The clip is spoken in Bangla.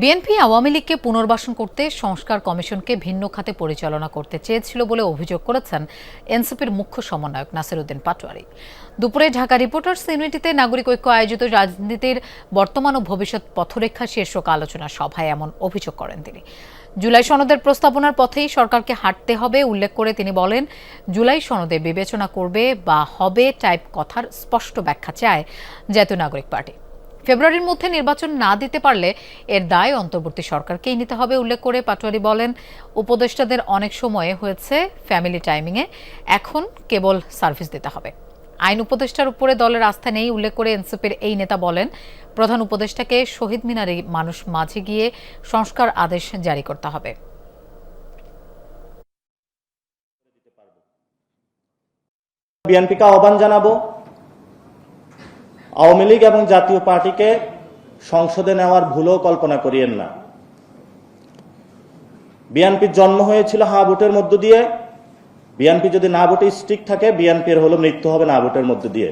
বিএনপি আওয়ামী লীগকে পুনর্বাসন করতে সংস্কার কমিশনকে ভিন্ন খাতে পরিচালনা করতে চেয়েছিল বলে অভিযোগ করেছেন এনসিপির মুখ্য সমন্বয়ক নাসিরুদ্দিন পাটোয়ারি। দুপুরে ঢাকা রিপোর্টার্স ইউনিটিতে নাগরিক ঐক্য আয়োজিত রাজনীতির বর্তমান ও ভবিষ্যৎ পথরেখা শীর্ষক আলোচনা সভায় এমন অভিযোগ করেন তিনি। জুলাই সনদের প্রস্তাবনার পথেই সরকারকে হাঁটতে হবে উল্লেখ করে তিনি বলেন, জুলাই সনদে বিবেচনা করবে বা হবে টাইপ কথার স্পষ্ট ব্যাখ্যা চায় জাতীয় নাগরিক পার্টি। ফেব্রুয়ারির মধ্যে নির্বাচন না দিতে পারলে এর দায় অন্তর্বর্তী সরকারকেই নিতে হবে, উল্লেখ করে পাটোয়ারি বলেন। উপদেষ্টাদের অনেক সময়ে হয়েছে ফ্যামিলি টাইমিংয়ে, এখন কেবল সার্ভিস দিতে হবে। আইন উপদেষ্টার উপরে দলের আস্থা নেই, উল্লেখ করে এনসিপির এই নেতা বলেন, প্রধান উপদেষ্টাকে শহীদ মিনারে মানুষ মাঝে গিয়ে সংস্কার আদেশ জারি করতে হবে। বিএনপিকে আহ্বান জানাব আওয়ামী লীগ এবং জাতীয় পার্টিকে সংসদে নেওয়ার ভুলও কল্পনা করিয়েন না। বিএনপির জন্ম হয়েছিল হা ভোটের মধ্য দিয়ে। বিএনপি যদি না ভোটে স্টিক থাকে, বিএনপির হলো মৃত্যু হবে না ভোটের মধ্য দিয়ে।